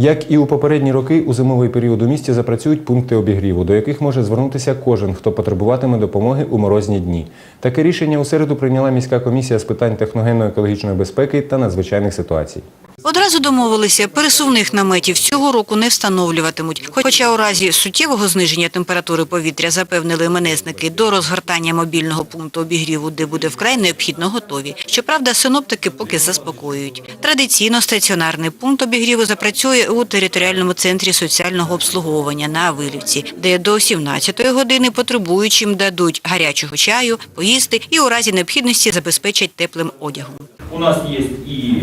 Як і у попередні роки, у зимовий період у місті запрацюють пункти обігріву, до яких може звернутися кожен, хто потребуватиме допомоги у морозні дні. Таке рішення у середу прийняла міська комісія з питань техногенно-екологічної безпеки та надзвичайних ситуацій. Одразу домовилися, пересувних наметів цього року не встановлюватимуть. Хоча у разі суттєвого зниження температури повітря запевнили менезники до розгортання мобільного пункту обігріву, де буде вкрай необхідно готові. Щоправда, синоптики поки заспокоюють. Традиційно стаціонарний пункт обігріву запрацює у територіальному центрі соціального обслуговування на Авилівці, де до 17-ї години потребуючим дадуть гарячого чаю, поїсти і у разі необхідності забезпечать теплим одягом. У нас є і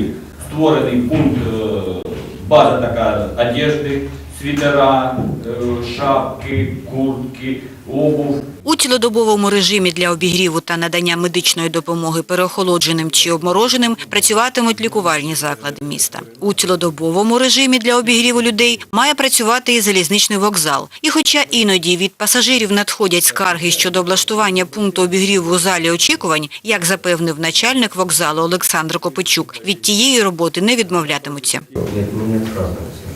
створений пункт, е, база така одежди, світера, е, шапки, куртки, обув. У цілодобовому режимі для обігріву та надання медичної допомоги переохолодженим чи обмороженим працюватимуть лікувальні заклади міста. У цілодобовому режимі для обігріву людей має працювати і залізничний вокзал. І хоча іноді від пасажирів надходять скарги щодо облаштування пункту обігріву у залі очікувань, як запевнив начальник вокзалу Олександр Копичук, від тієї роботи не відмовлятимуться. Не отказываемся.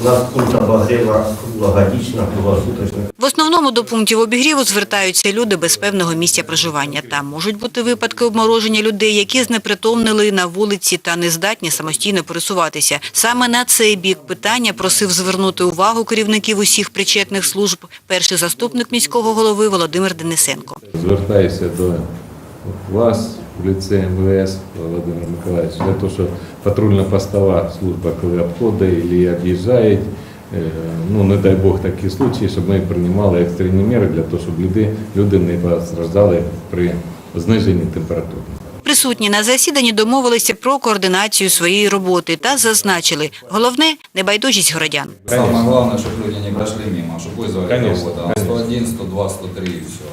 У нас пункт обогрева круглогодично, круглосуточно. В основному до пунктів обігріву звертаються люди без певного місця проживання. Там можуть бути випадки обмороження людей, які знепритомнили на вулиці та не здатні самостійно пересуватися. Саме на цей бік питання просив звернути увагу керівників усіх причетних служб перший заступник міського голови Володимир Денисенко. Звертаюся до вас в ліце МВС Володимир Миколаївич для того, щоб патрульно-постова служба, коли обходить або об'їжджає, е, ну не дай Бог такі случаї, щоб ми приймали екстрені міри для того, щоб люди, люди не постраждали при зниженні температури. Присутні на засіданні домовилися про координацію своєї роботи та зазначили головне небайдужість городян. Самое главное, чтобы люди не прошли мимо, чтобы вызвали Конечно, кого-то. 101, 102, 103 и все.